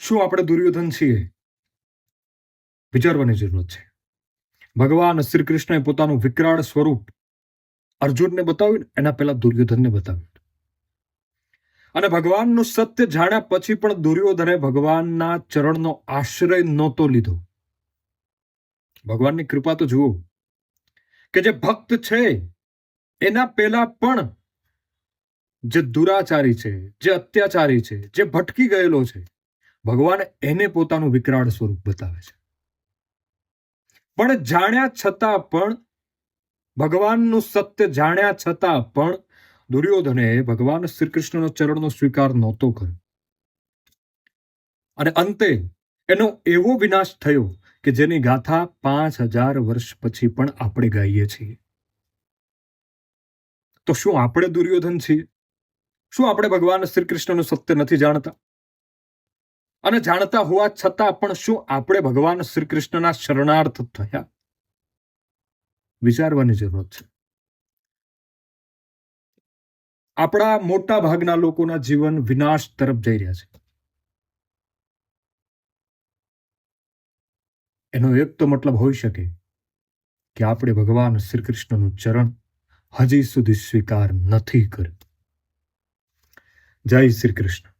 શું આપણે દુર્યોધન છીએ? વિચારવાની જરૂરત છે. ભગવાન શ્રી કૃષ્ણએ પોતાનું વિકરાળ સ્વરૂપ અર્જુનને બતાવ્યું એના પહેલા દુર્યોધનને બતાવ્યું. અને ભગવાનનું સત્ય જાણ્યા પછી પણ દુર્યોધને ભગવાનના ચરણનો આશ્રય નહોતો લીધો. ભગવાનની કૃપા તો જુઓ, કે જે ભક્ત છે, એના પહેલા પણ જે દુરાચારી છે, જે અત્યાચારી છે, જે ભટકી ગયેલો છે ભગવાન એને પોતાનું વિકરાળ સ્વરૂપ બતાવે છે. પણ જાણ્યા છતાં પણ, ભગવાનનું સત્ય જાણ્યા છતાં પણ દુર્યોધને ભગવાન શ્રી કૃષ્ણનો ચરણનો સ્વીકાર નહોતો કર્યો. અને અંતે એનો એવો વિનાશ થયો કે જેની ગાથા પાંચ હજાર વર્ષ પછી પણ આપણે ગાઈએ છીએ. તો શું આપણે દુર્યોધન છીએ? શું આપણે ભગવાન શ્રી કૃષ્ણનું સત્ય નથી જાણતા? અને જાણતા હોવા છતાં પણ શું આપણે ભગવાન શ્રી કૃષ્ણના શરણાર્થ થયા? વિચારવાની જરૂરત છે. આપણા મોટા ભાગના લોકોના જીવન વિનાશ તરફ જઈ રહ્યા છે. એનો એક તો મતલબ હોઈ શકે કે આપણે ભગવાન શ્રી કૃષ્ણનું ચરણ હજી સુધી સ્વીકાર નથી કર્યું. જય શ્રી કૃષ્ણ